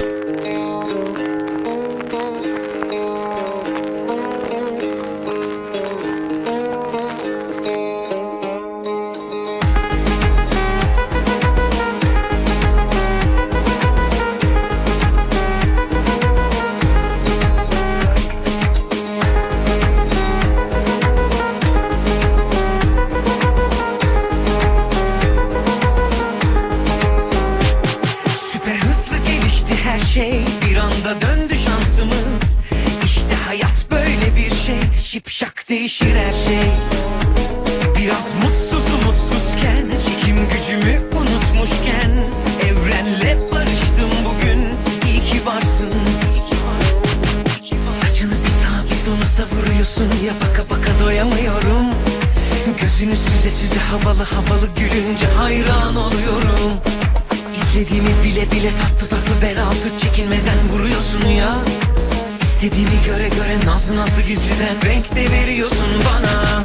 Música şey. Bir anda döndü şansımız. İşte hayat böyle bir şey. Şipşak değişir her şey. Biraz mutsuz umutsuzken Çekim gücümü unutmuşken Evrenle barıştım bugün. İyi ki varsın. Saçını bir sağa bir sola savuruyorsun. Ya baka baka doyamıyorum. Gözünü süze süze havalı havalı gülünce hayran oluyorum. İstediğimi bile bile tatlı tatlı bel altı ya İstediğimi göre göre nazlı nazlı gizliden renk de veriyorsun bana